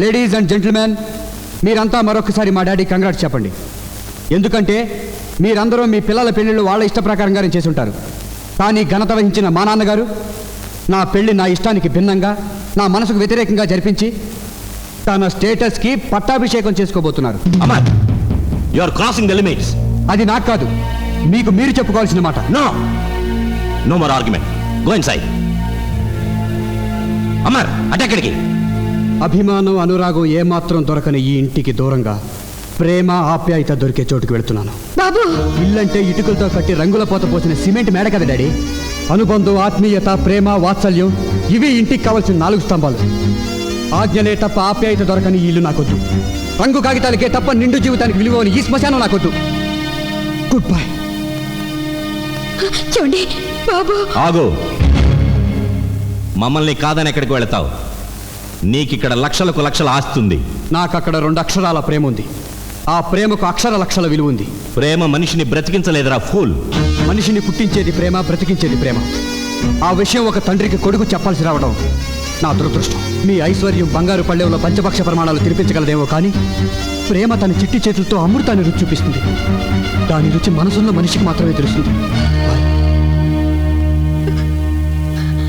Ladies and gentlemen మీరంతా మరొకసారి మా డాడీ కంగ్రాట్స్ చెప్పండి. ఎందుకంటే మీరందరూ మీ పిల్లల పెళ్ళిళ్ళు వాళ్ళ ఇష్ట ప్రకారంగానే చేసి ఉంటారు కానీ ఘనత వహించిన మా నాన్నగారు నా పెళ్ళి నా ఇష్టానికి భిన్నంగా నా మనసుకు వ్యతిరేకంగా జరిపించి తన స్టేటస్కి పట్టాభిషేకం చేసుకోబోతున్నారు. Amar you are crossing the limits అది నాకు కాదు మీకు మీరు చెప్పుకోవాల్సిన మాట. No no more argument go inside Amar అటెక్కడికి అభిమానం అనురాగం ఏమాత్రం దొరకని ఈ ఇంటికి దూరంగా ప్రేమ ఆప్యాయత దొరికే చోటుకి వెళుతున్నాను. బాబు! ఇల్లంటే ఇటుకలతో కట్టి రంగుల పోత పోసిన సిమెంట్ మేడ కదా డాడీ? అనుబంధం ఆత్మీయత ప్రేమ వాత్సల్యం ఇవి ఇంటికి కావాల్సిన నాలుగు స్తంభాలు. ఆజ్ఞలే తప్ప ఆప్యాయత దొరకని ఈ ఇల్లు నాకొద్దు. రంగు కాగితాలకే తప్ప నిండు జీవితానికి విలువని ఈ శ్మశానం నాకొద్దు. గుడ్ బై చూడండి బాబు! ఆగు. మమ్మల్ని కాదని ఎక్కడికి వెళతావు? నీకిక్కడ లక్షలకు లక్షల ఆస్తుంది. నాకు అక్కడ రెండు అక్షరాల ప్రేమ ఉంది ఆ ప్రేమకు అక్షర లక్షల విలువ ఉంది ప్రేమ మనిషిని బ్రతికించలేదురా ఫూల్. మనిషిని పుట్టించేది ప్రేమ బ్రతికించేది ప్రేమ. ఆ విషయం ఒక తండ్రికి కొడుకు చెప్పాల్సి రావడం నా దురదృష్టం. మీ ఐశ్వర్యం బంగారు పళ్ళెంలో పంచపక్ష ప్రమాణాలు తినిపించగలదేమో కానీ ప్రేమ తన చిట్టి చేతులతో అమృతాన్ని రుచి చూపిస్తుంది. దాని రుచి మనసున్న మనిషికి మాత్రమే తెలుస్తుంది.